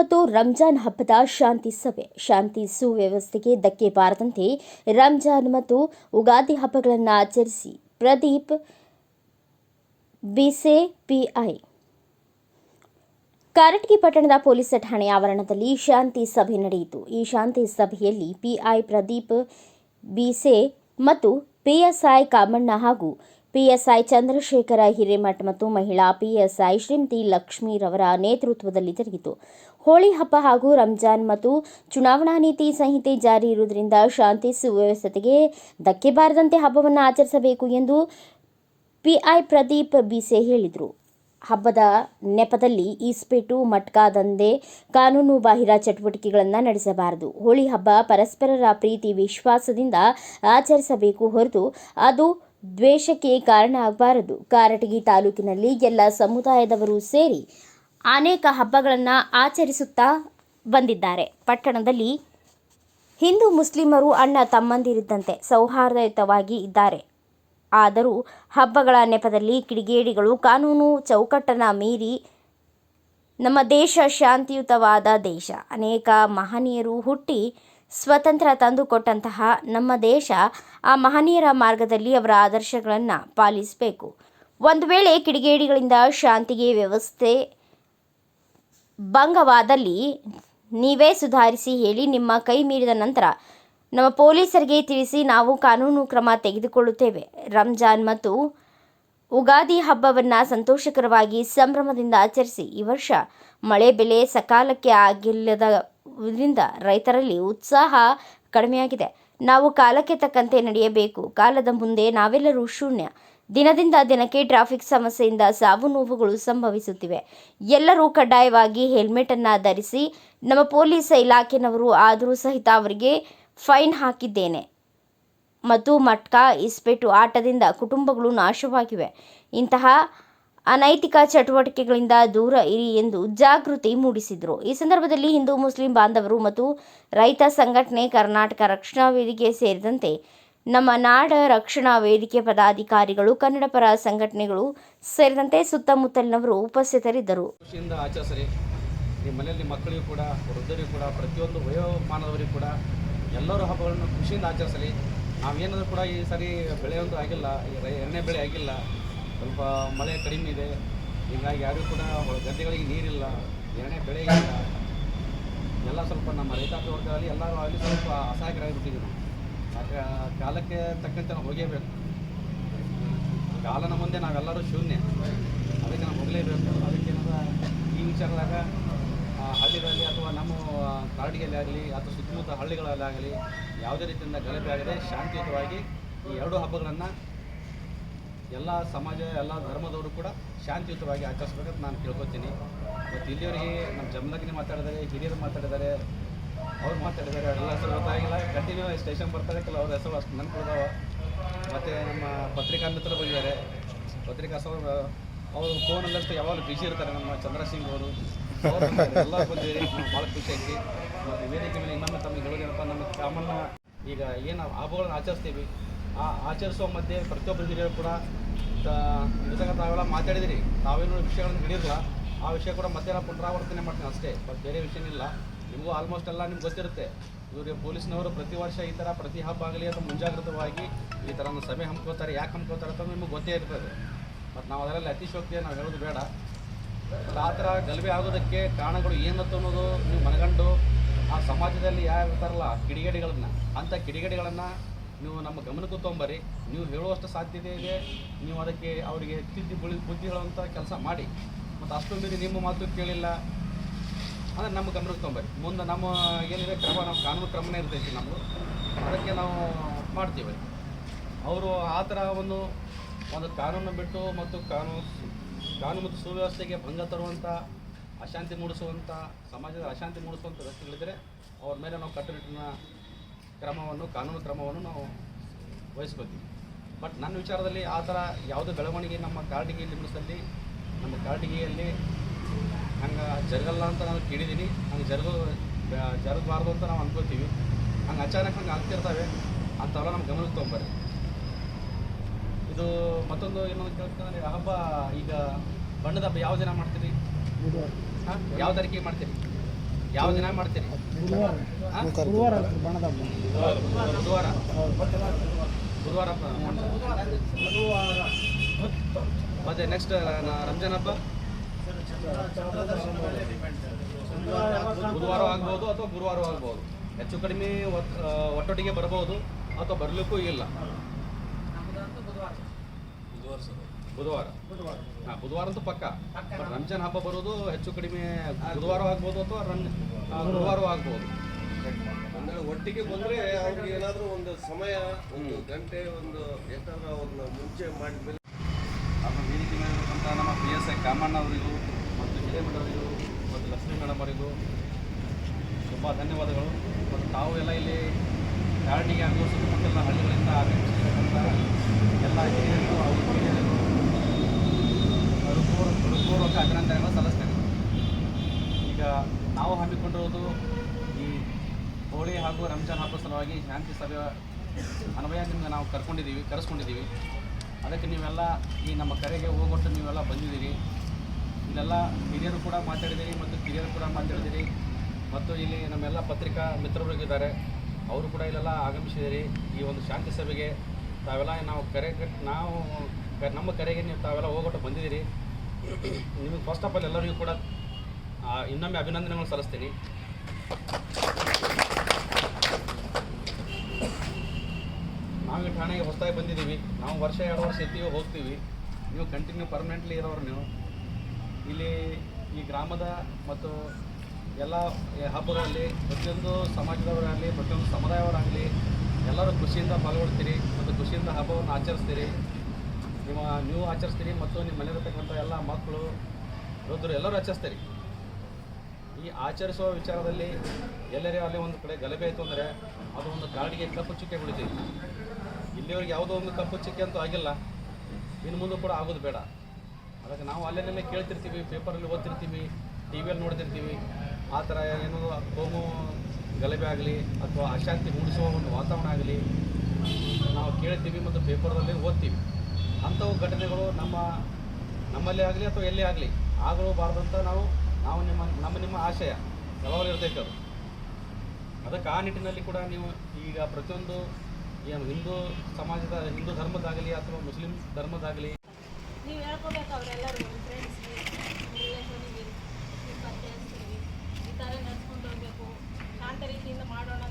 ಮತ್ತು ರಂಜಾನ್ ಹಬ್ಬದ ಶಾಂತಿ ಸಭೆ. ಶಾಂತಿ ಸುವ್ಯವಸ್ಥೆಗೆ ಧಕ್ಕೆ ಬಾರದಂತೆ ರಂಜಾನ್ ಮತ್ತು ಉಗಾದಿ ಹಬ್ಬಗಳನ್ನು ಆಚರಿಸಿ ಪ್ರದೀಪ್ ಬಿಸೆ ಪಿಐ ಕಾರಟಗಿ ಪಟ್ಟಣದ ಪೊಲೀಸ್ ಠಾಣೆ ಆವರಣದಲ್ಲಿ ಶಾಂತಿ ಸಭೆ ನಡೆಯಿತು. ಈ ಶಾಂತಿ ಸಭೆಯಲ್ಲಿ ಪಿಐ ಪ್ರದೀಪ್ ಬಿಸೆ ಮತ್ತು ಪಿಎಸ್ಐ ಕಾಮಣ್ಣ ಹಾಗೂ ಪಿಎಸ್ಐ ಚಂದ್ರಶೇಖರ ಹಿರೇಮಠ್ ಮತ್ತು ಮಹಿಳಾ ಪಿಎಸ್ಐ ಶ್ರೀಮತಿ ಲಕ್ಷ್ಮೀರವರ ನೇತೃತ್ವದಲ್ಲಿ ಜರುಗಿತು. ಹೋಳಿ ಹಬ್ಬ ಹಾಗೂ ರಂಜಾನ್ ಮತ್ತು ಚುನಾವಣಾ ನೀತಿ ಸಂಹಿತೆ ಜಾರಿ ಇರುವುದರಿಂದ ಶಾಂತಿ ಸುವ್ಯವಸ್ಥೆಗೆ ಧಕ್ಕೆ ಬಾರದಂತೆ ಹಬ್ಬವನ್ನು ಆಚರಿಸಬೇಕು ಎಂದು ಪಿಐ ಪ್ರದೀಪ್ ಬಿಸೆ ಹೇಳಿದರು. ಹಬ್ಬದ ನೆಪದಲ್ಲಿ ಈಸ್ಪೇಟು, ಮಟ್ಕಾ, ದಂಧೆ, ಕಾನೂನು ಬಾಹಿರ ಚಟುವಟಿಕೆಗಳನ್ನು ನಡೆಸಬಾರದು. ಹೋಳಿ ಹಬ್ಬ ಪರಸ್ಪರರ ಪ್ರೀತಿ, ವಿಶ್ವಾಸದಿಂದ ಆಚರಿಸಬೇಕು ಹೊರತು ಅದು ದ್ವೇಷಕ್ಕೆ ಕಾರಣ ಆಗಬಾರದು. ಕಾರಟಗಿ ತಾಲೂಕಿನಲ್ಲಿ ಎಲ್ಲ ಸಮುದಾಯದವರು ಸೇರಿ ಅನೇಕ ಹಬ್ಬಗಳನ್ನು ಆಚರಿಸುತ್ತಾ ಬಂದಿದ್ದಾರೆ. ಪಟ್ಟಣದಲ್ಲಿ ಹಿಂದೂ ಮುಸ್ಲಿಮರು ಅಣ್ಣ ತಮ್ಮಂದಿರಿದ್ದಂತೆ ಸೌಹಾರ್ದಯುತವಾಗಿ ಇದ್ದಾರೆ. ಆದರೂ ಹಬ್ಬಗಳ ನೆಪದಲ್ಲಿ ಕಿಡಿಗೇಡಿಗಳು ಕಾನೂನು ಚೌಕಟ್ಟನ್ನು ಮೀರಿ ನಮ್ಮ ದೇಶ ಶಾಂತಿಯುತವಾದ ದೇಶ. ಅನೇಕ ಮಹನೀಯರು ಹುಟ್ಟಿ ಸ್ವತಂತ್ರ ತಂದುಕೊಟ್ಟಂತಹ ನಮ್ಮ ದೇಶ ಆ ಮಹನೀಯರ ಮಾರ್ಗದಲ್ಲಿ ಅವರ ಆದರ್ಶಗಳನ್ನು ಪಾಲಿಸಬೇಕು. ಒಂದು ವೇಳೆ ಕಿಡಿಗೇಡಿಗಳಿಂದ ಶಾಂತಿಗೆ ವ್ಯವಸ್ಥೆ ಭಂಗವಾದಲ್ಲಿ ನೀವೇ ಸುಧಾರಿಸಿ ಹೇಳಿ ನಿಮ್ಮ ಕೈ ಮೀರಿದ ನಂತರ ನಮ್ಮ ಪೊಲೀಸರಿಗೆ ತಿಳಿಸಿ ನಾವು ಕಾನೂನು ಕ್ರಮ ತೆಗೆದುಕೊಳ್ಳುತ್ತೇವೆ. ರಂಜಾನ್ ಮತ್ತು ಉಗಾದಿ ಹಬ್ಬವನ್ನು ಸಂತೋಷಕರವಾಗಿ ಸಂಭ್ರಮದಿಂದ ಆಚರಿಸಿ. ಈ ವರ್ಷ ಮಳೆ ಬೆಲೆ ಸಕಾಲಕ್ಕೆ ಆಗಿಲ್ಲದರಿಂದ ರೈತರಲ್ಲಿ ಉತ್ಸಾಹ ಕಡಿಮೆಯಾಗಿದೆ. ನಾವು ಕಾಲಕ್ಕೆ ತಕ್ಕಂತೆ ನಡೆಯಬೇಕು. ಕಾಲದ ಮುಂದೆ ನಾವೆಲ್ಲರೂ ಶೂನ್ಯ. ದಿನದಿಂದ ದಿನಕ್ಕೆ ಟ್ರಾಫಿಕ್ ಸಮಸ್ಯೆಯಿಂದ ಸಾವು ನೋವುಗಳು ಸಂಭವಿಸುತ್ತಿವೆ. ಎಲ್ಲರೂ ಕಡ್ಡಾಯವಾಗಿ ಹೆಲ್ಮೆಟನ್ನು ಧರಿಸಿ ನಮ್ಮ ಪೊಲೀಸ್ ಇಲಾಖೆನವರು ಆದರೂ ಸಹಿತ ಅವರಿಗೆ ಫೈನ್ ಹಾಕಿದ್ದೇನೆ. ಮತ್ತು ಮಟ್ಕಾ ಇಸ್ಪೆಟ್ಟು ಆಟದಿಂದ ಕುಟುಂಬಗಳು ನಾಶವಾಗಿವೆ. ಇಂತಹ ಅನೈತಿಕ ಚಟುವಟಿಕೆಗಳಿಂದ ದೂರ ಇರಿ ಎಂದು ಜಾಗೃತಿ ಮೂಡಿಸಿದರು. ಈ ಸಂದರ್ಭದಲ್ಲಿ ಹಿಂದೂ, ಮುಸ್ಲಿಂ ಬಾಂಧವರು ಮತ್ತು ರೈತ ಸಂಘಟನೆ ಕರ್ನಾಟಕ ರಕ್ಷಣಾ ವೇದಿಕೆ ಸೇರಿದಂತೆ ನಮ್ಮ ನಾಡ ರಕ್ಷಣಾ ವೇದಿಕೆ ಪದಾಧಿಕಾರಿಗಳು, ಕನ್ನಡ ಪರ ಸಂಘಟನೆಗಳು ಸೇರಿದಂತೆ ಸುತ್ತಮುತ್ತಲಿನವರು ಉಪಸ್ಥಿತರಿದ್ದರು. ನಿಮ್ಮ ಮನೆಯಲ್ಲಿ ಮಕ್ಕಳಿಗೂ ಕೂಡ, ವೃದ್ಧರಿಗೂ ಕೂಡ, ಪ್ರತಿಯೊಂದು ವಯೋಮಾನದವರಿಗೂ ಕೂಡ ಎಲ್ಲರೂ ಹಬ್ಬಗಳನ್ನು ಖುಷಿಯಿಂದ ಆಚರಿಸಲಿ. ನಾವೇನಾದರೂ ಕೂಡ ಈ ಸರಿ ಬೆಳೆ ಒಂದು ಆಗಿಲ್ಲ ಎಣ್ಣೆ ಬೆಳೆ ಆಗಿಲ್ಲ. ಸ್ವಲ್ಪ ಮಳೆ ಕಡಿಮೆ ಇದೆ. ಹೀಗಾಗಿ ಯಾರಿಗೂ ಕೂಡ ಗದ್ದೆಗಳಿಗೆ ನೀರಿಲ್ಲ ಎಣ್ಣೆ ಬೆಳೆ ಇಲ್ಲ. ಎಲ್ಲ ಸ್ವಲ್ಪ ನಮ್ಮ ರೈತಾಪಿ ವರ್ಗದಲ್ಲಿ ಎಲ್ಲರೂ ಆಗಲಿ ಸ್ವಲ್ಪ ಅಸಹಾಯಕರಾಗಿಬಿಟ್ಟಿದ್ದೀವಿ ನಾವು. ಕಾಲಕ್ಕೆ ತಕ್ಕಂತೆ ನಾವು ಹೋಗೇಬೇಕು. ಕಾಲನ ಮುಂದೆ ನಾವೆಲ್ಲರೂ ಶೂನ್ಯ. ಅದಕ್ಕೆ ನಾವು ಹೋಗಲೇಬೇಕು. ಅದಕ್ಕೆ ಏನದ ಈ ವಿಚಾರದಾಗ ಹಳ್ಳಿಗಳಲ್ಲಿ ಅಥವಾ ನಮ್ಮ ಕಾಡಿಗೆಯಲ್ಲಿ ಆಗಲಿ ಅಥವಾ ಸುತ್ತಮುತ್ತ ಹಳ್ಳಿಗಳಲ್ಲಿ ಆಗಲಿ ಯಾವುದೇ ರೀತಿಯಿಂದ ಗಲಭೆ ಆಗದೆ ಶಾಂತಿಯುತವಾಗಿ ಈ ಎರಡು ಹಬ್ಬಗಳನ್ನು ಎಲ್ಲ ಸಮಾಜ, ಎಲ್ಲ ಧರ್ಮದವರು ಕೂಡ ಶಾಂತಿಯುತವಾಗಿ ಆಚರಿಸ್ಬೇಕಂತ ನಾನು ಕೇಳ್ಕೊತೀನಿ. ಮತ್ತು ಇಲ್ಲಿವರಿಗೆ ನಮ್ಮ ಜಮಲಗ್ನಿ ಮಾತಾಡಿದ್ದಾರೆ, ಹಿರಿಯರು ಮಾತಾಡಿದ್ದಾರೆ ಅವ್ರು ಮಾತಾಡಿದ್ದಾರೆ ಎಲ್ಲ ಹೆಸರು ಗೊತ್ತಾಗಿಲ್ಲ. ಕಂಟಿನ್ಯೂ ಸ್ಟೇಷನ್ ಬರ್ತಾರೆ ಅವ್ರ ಹೆಸರು ಅಷ್ಟು ನೆನ್ಪಿದಾವ ಮತ್ತು ನಮ್ಮ ಪತ್ರಿಕಾ ಮಿತ್ರರು ಬಂದಿದ್ದಾರೆ. ಪತ್ರಿಕಾ ಸಹ ಅವರು ಫೋನಲ್ಲಷ್ಟು ಯಾವಾಗಲೂ ಬಿಸಿ ಇರ್ತಾರೆ ನಮ್ಮ ಚಂದ್ರಸಿಂಗ್ ಅವರು. ಎಲ್ಲ ಬಂದಿದ್ದೀರಿ. ಭಾಳ ಖುಷಿ ಐತಿ ಮತ್ತು ವೇದಿಕೆ ಮೇಲೆ ಇನ್ನೊಮ್ಮೆ ತಮಗೆ ಹೇಳೋದೇನಪ್ಪ ನಮ್ಮ ಕಾಮನ್ನ ಈಗ ಏನು ಹಬ್ಬಗಳನ್ನ ಆಚರಿಸ್ತೀವಿ. ಆ ಆಚರಿಸುವ ಮಧ್ಯೆ ಪ್ರತಿಯೊಬ್ಬರು ಹಿರಿಯರು ಕೂಡ ಜೊತೆಗೆ ತಾವೆಲ್ಲ ಮಾತಾಡಿದಿರಿ. ತಾವೇನು ವಿಷಯಗಳನ್ನು ಹಿಡಿದಿಲ್ಲ. ಆ ವಿಷಯ ಕೂಡ ಮತ್ತೆ ಪುನರಾವರ್ತನೆ ಮಾಡ್ತೀನಿ ಅಷ್ಟೇ. ಬಟ್ ಬೇರೆ ವಿಷಯನಿಲ್ಲ ನಿಮಗೂ ಆಲ್ಮೋಸ್ಟ್ ಎಲ್ಲ ನಿಮ್ಗೆ ಗೊತ್ತಿರುತ್ತೆ. ಇವರಿಗೆ ಪೊಲೀಸ್ನವರು ಪ್ರತಿ ವರ್ಷ ಈ ಥರ ಪ್ರತಿ ಹಬ್ಬ ಆಗಲಿ ಅಥವಾ ಮುಂಜಾಗ್ರತವಾಗಿ ಈ ಥರ ಒಂದು ಸಭೆ ಹಮ್ಕೋತಾರೆ ಯಾಕೆ ಹಮ್ಕೋತಾರೆ ಅಂತ ನಿಮಗೆ ಗೊತ್ತೇ ಇರ್ತದೆ. ಮತ್ತು ನಾವು ಅದರಲ್ಲಿ ಅತಿಶೋಕ್ತಿಯ ನಾವು ಹೇಳೋದು ಬೇಡ. ಆ ಥರ ಗಲಭೆ ಆಗೋದಕ್ಕೆ ಕಾರಣಗಳು ಏನತ್ತು ಅನ್ನೋದು ನೀವು ಮನಗಂಡು ಆ ಸಮಾಜದಲ್ಲಿ ಯಾರು ಇರ್ತಾರಲ್ಲ ಕಿಡಿಗೇಡಿಗಳನ್ನು ಅಂಥ ಕಿಡಿಗೇಡಿಗಳನ್ನು ನೀವು ನಮ್ಮ ಗಮನಕ್ಕೂ ತೊಗೊಂಬರಿ ನೀವು ಹೇಳುವಷ್ಟು ಸಾಧ್ಯತೆ ಇದೆ. ನೀವು ಅದಕ್ಕೆ ಅವರಿಗೆ ತಿದ್ದಿ ಬುಳಿ ಬುದ್ಧಿ ಹೇಳುವಂಥ ಕೆಲಸ ಮಾಡಿ. ಮತ್ತು ಅಷ್ಟು ಮೀರಿ ನಿಮ್ಮ ಮಾತು ಕೇಳಿಲ್ಲ. ಅಂದರೆ ನಮ್ಮ ಗಮನಕ್ಕೆ ತೊಗೊಂಬರಿ ಮುಂದೆ ನಮ್ಮ ಏನಿದೆ ಕ್ರಮ, ನಮ್ಮ ಕಾನೂನು ಕ್ರಮನೇ ಇರ್ತೈತಿ ನಮ್ಮದು ಅದಕ್ಕೆ ನಾವು ಮಾಡ್ತೀವಿ. ಅವರು ಆ ಥರ ಒಂದು ಒಂದು ಕಾನೂನು ಬಿಟ್ಟು ಮತ್ತು ಕಾನೂನು ಕಾನೂನು ಮತ್ತು ಸುವ್ಯವಸ್ಥೆಗೆ ಭಂಗ ತರುವಂಥ, ಅಶಾಂತಿ ಮೂಡಿಸುವಂಥ ಸಮಾಜದ ಅಶಾಂತಿ ಮೂಡಿಸುವಂಥ ವ್ಯಕ್ತಿಗಳಿದ್ದರೆ ಅವ್ರ ಮೇಲೆ ನಾವು ಕಟ್ಟುನಿಟ್ಟಿನ ಕ್ರಮವನ್ನು, ಕಾನೂನು ಕ್ರಮವನ್ನು ನಾವು ವಹಿಸ್ಕೋತೀವಿ. ಬಟ್ ನನ್ನ ವಿಚಾರದಲ್ಲಿ ಆ ಥರ ಯಾವುದೇ ಬೆಳವಣಿಗೆ ನಮ್ಮ ಕಾರ್ಡಿಗೆಯಲ್ಲಿ ಲಿಮಿಟ್ಸಲ್ಲಿ ನಮ್ಮ ಕಾರಟಗಿಯಲ್ಲಿ ಹಂಗೆ ಜರಗಲ್ಲ ಅಂತ ನಾನು ಕೇಳಿದ್ದೀನಿ ಹಂಗೆ ಜರಗ ಜರಗಬಾರ್ದು ಅಂತ ನಾವು ಅನ್ಕೋತೀವಿ ಹಂಗೆ ಅಚಾನಕ್ ಹಂಗೆ ಆಗ್ತಿರ್ತವೆ ಅಂಥವೆಲ್ಲ ನಮ್ಮ ಗಮನಕ್ಕೆ ತೊಗೊಂಬರ್ರಿ. ಇದು ಮತ್ತೊಂದು ಏನೊಂದು ಕೇಳ್ತಂದ್ರೆ ಹಬ್ಬ ಈಗ ಬಣ್ಣದ ಹಬ್ಬ ಯಾವ ದಿನ ಮಾಡ್ತೀರಿ? ಹಾಂ? ಯಾವ ತಾರೀಕಿಗೆ ಮಾಡ್ತೀರಿ? ಯಾವ ದಿನ ಮಾಡ್ತೀರಿ? ಗುರುವಾರ ಗುರುವಾರ ಮತ್ತೆ ನೆಕ್ಸ್ಟ್ ರಂಜಾನ್ ಹಬ್ಬ? ಬುಧವಾರ ಆಗ್ಬೋದು ಅಥವಾ ಗುರುವಾರ ಆಗ್ಬೋದು. ಹೆಚ್ಚು ಕಡಿಮೆ ಒಟ್- ಒಟ್ಟೊಟ್ಟಿಗೆ ಬರಬಹುದು ಅಥವಾ ಬರಲಿಕ್ಕೂ ಇಲ್ಲ. ಬುಧವಾರ. ಹಾಂ ಬುಧವಾರ ಅಂತೂ ಪಕ್ಕ. ಬಟ್ ರಂಜಾನ್ ಹಬ್ಬ ಬರೋದು ಹೆಚ್ಚು ಕಡಿಮೆ ಬುಧವಾರ ಆಗ್ಬೋದು ಅಥವಾ ರಂಜ ಗುರುವಾರ ಆಗ್ಬೋದು. ಅಂದ್ರೆ ಒಟ್ಟಿಗೆ ಬಂದ್ರೆ ಅವ್ರಿಗೆ ಏನಾದ್ರೂ ಒಂದು ಸಮಯ ಒಂದು ಗಂಟೆ ಒಂದು ಯಾಕಂದ್ರೆ ಅವ್ರನ್ನ ಮುಂಚೆ ಮಾಡಿದ್ಮೇಲೆ. ವೇದಿಕೆ ಮೇಲಿರುವಂಥ ನಮ್ಮ ಪಿ ಎಸ್ ಐ ಕಾಮಣ್ಣ ಅವರಿಗೂ ಅವರಿಗೂ ಮತ್ತು ಲಕ್ಷ್ಮೀ ಮೇಡಮ್ ಅವರಿಗೂ ತುಂಬ ಧನ್ಯವಾದಗಳು. ಮತ್ತು ತಾವು ಎಲ್ಲ ಇಲ್ಲಿ ಕಾರಣಿಗೆ ಹಾಗೂ ಸುತ್ತಮುತ್ತಲ ಹಳ್ಳಿಗಳಿಂದ ಆಗಮಿಸಿರ್ತಕ್ಕಂಥ ಎಲ್ಲ ಹಿರಿಯರಿಗೂ ಹಾಗೂ ಹಿರಿಯರಿಗೂ ಹೃತ್ಪೂರ್ವಕ ಅಭಿನಂದನೆಗಳನ್ನು ಸಲ್ಲಿಸ್ತೇನೆ. ಈಗ ನಾವು ಹಮ್ಮಿಕೊಂಡಿರುವುದು ಈ ಹೋಳಿ ಹಾಗೂ ರಂಜಾನ್ ಹಬ್ಬದ ಸಲುವಾಗಿ ಶಾಂತಿ ಸಭೆಯ ಅನ್ವಯ ನಾವು ಕರ್ಕೊಂಡಿದ್ದೀವಿ ಕರೆಸ್ಕೊಂಡಿದ್ದೀವಿ. ಅದಕ್ಕೆ ನೀವೆಲ್ಲ ಈ ನಮ್ಮ ಕರೆಗೆ ಹೋಗೊಟ್ಟು ನೀವೆಲ್ಲ ಬಂದಿದ್ದೀರಿ. ಇಲ್ಲೆಲ್ಲ ಹಿರಿಯರು ಕೂಡ ಮಾತಾಡಿದ್ದೀರಿ ಮತ್ತು ಕಿರಿಯರು ಕೂಡ ಮಾತಾಡಿದ್ದೀರಿ ಮತ್ತು ಇಲ್ಲಿ ನಮ್ಮೆಲ್ಲ ಪತ್ರಿಕಾ ಮಿತ್ರರಿಗಿದ್ದಾರೆ ಅವರು ಕೂಡ ಇಲ್ಲೆಲ್ಲ ಆಗಮಿಸಿದ್ದೀರಿ ಈ ಒಂದು ಶಾಂತಿ ಸಭೆಗೆ ತಾವೆಲ್ಲ ನಾವು ಕರೆ, ನಾವು ನಮ್ಮ ಕರೆಗೆ ನೀವು ತಾವೆಲ್ಲ ಹೋಗೊಟ್ಟು ಬಂದಿದ್ದೀರಿ ನಿಮಗೆ ಫಸ್ಟ್ ಆಫ್ ಆಲ್ ಎಲ್ಲರಿಗೂ ಕೂಡ ಇನ್ನೊಮ್ಮೆ ಅಭಿನಂದನೆಗಳು ಸಲ್ಲಿಸ್ತೀನಿ. ನಾವು ಠಾಣೆಗೆ ಹೊಸದಾಗಿ ಬಂದಿದ್ದೀವಿ. ನಾವು ವರ್ಷ ಎರಡು ವರ್ಷ ಇರ್ತೀವಿ, ಹೋಗ್ತೀವಿ. ನೀವು ಕಂಟಿನ್ಯೂ ಪರ್ಮನೆಂಟ್ಲಿ ಇರೋರು ನೀವು. ಇಲ್ಲಿ ಈ ಗ್ರಾಮದ ಮತ್ತು ಎಲ್ಲ ಹಬ್ಬಗಳಲ್ಲಿ ಪ್ರತಿಯೊಂದು ಸಮಾಜದವರಾಗಲಿ, ಪ್ರತಿಯೊಂದು ಸಮುದಾಯವರಾಗಲಿ ಎಲ್ಲರೂ ಖುಷಿಯಿಂದ ಪಾಲ್ಗೊಳ್ತೀರಿ ಮತ್ತು ಖುಷಿಯಿಂದ ಹಬ್ಬವನ್ನು ಆಚರಿಸ್ತೀರಿ. ನಿಮ್ಮ ನೀವು ಆಚರಿಸ್ತೀರಿ ಮತ್ತು ನಿಮ್ಮ ಮನೆಯಲ್ಲಿರ್ತಕ್ಕಂಥ ಎಲ್ಲ ಮಕ್ಕಳು, ವೃದ್ಧರು ಎಲ್ಲರೂ ಆಚರಿಸ್ತೀರಿ. ಈ ಆಚರಿಸುವ ವಿಚಾರದಲ್ಲಿ ಎಲ್ಲರೇ ಅಲ್ಲಿ ಒಂದು ಕಡೆ ಗಲಭೆ ಆಯಿತು ಅಂದರೆ ಅದು ಒಂದು ಕಾಡಿಗೆ ಕಪ್ಪು ಚುಕ್ಕೆ ಬಿಡ್ತೀವಿ ಇಲ್ಲಿವರೆಗೆ ಯಾವುದೋ ಒಂದು ಕಪ್ಪು ಚುಕ್ಕೆ ಅಂತೂ ಆಗಿಲ್ಲ. ಇನ್ನು ಮುಂದೆ ಕೂಡ ಆಗೋದು ಬೇಡ. ಅದಕ್ಕೆ ನಾವು ಅಲ್ಲೇನೇ ಕೇಳ್ತಿರ್ತೀವಿ, ಪೇಪರಲ್ಲಿ ಓದ್ತಿರ್ತೀವಿ, ಟಿ ವಿಯಲ್ಲಿ ನೋಡ್ತಿರ್ತೀವಿ. ಆ ಥರ ಏನೋ ಕೋಮು ಗಲಭೆ ಆಗಲಿ ಅಥವಾ ಅಶಾಂತಿ ಮೂಡಿಸುವ ಒಂದು ವಾತಾವರಣ ಆಗಲಿ ನಾವು ಕೇಳ್ತೀವಿ ಮತ್ತು ಪೇಪರ್ದಲ್ಲಿ ಓದ್ತೀವಿ. ಅಂಥವು ಘಟನೆಗಳು ನಮ್ಮ, ನಮ್ಮಲ್ಲೇ ಆಗಲಿ ಅಥವಾ ಎಲ್ಲೇ ಆಗಲಿ ಆಗಲೂಬಾರ್ದಂತ ನಾವು ನಾವು ನಿಮ್ಮ, ನಮ್ಮ ನಿಮ್ಮ ಆಶಯ ಯಾವಾಗಲೂ ಇರ್ತೈತೆ ಅದು. ಅದಕ್ಕೆ ಆ ನಿಟ್ಟಿನಲ್ಲಿ ಕೂಡ ನೀವು ಈಗ ಪ್ರತಿಯೊಂದು ಏನು ಹಿಂದೂ ಸಮಾಜದ ಹಿಂದೂ ಧರ್ಮದಾಗಲಿ ಅಥವಾ ಮುಸ್ಲಿಂ ಧರ್ಮದಾಗಲಿ ನೀವು ಹೇಳ್ಕೊಬೇಕು ಅವರೆಲ್ಲರೂ ಫ್ರೆಂಡ್ಸ್ಗೆ ರಿಲೇಷನ್ಗೆ ಈ ಥರ ನಡ್ಸ್ಕೊಂಡು ಹೋಗಬೇಕು ಶಾಂತ ರೀತಿಯಿಂದ ಮಾಡೋಣ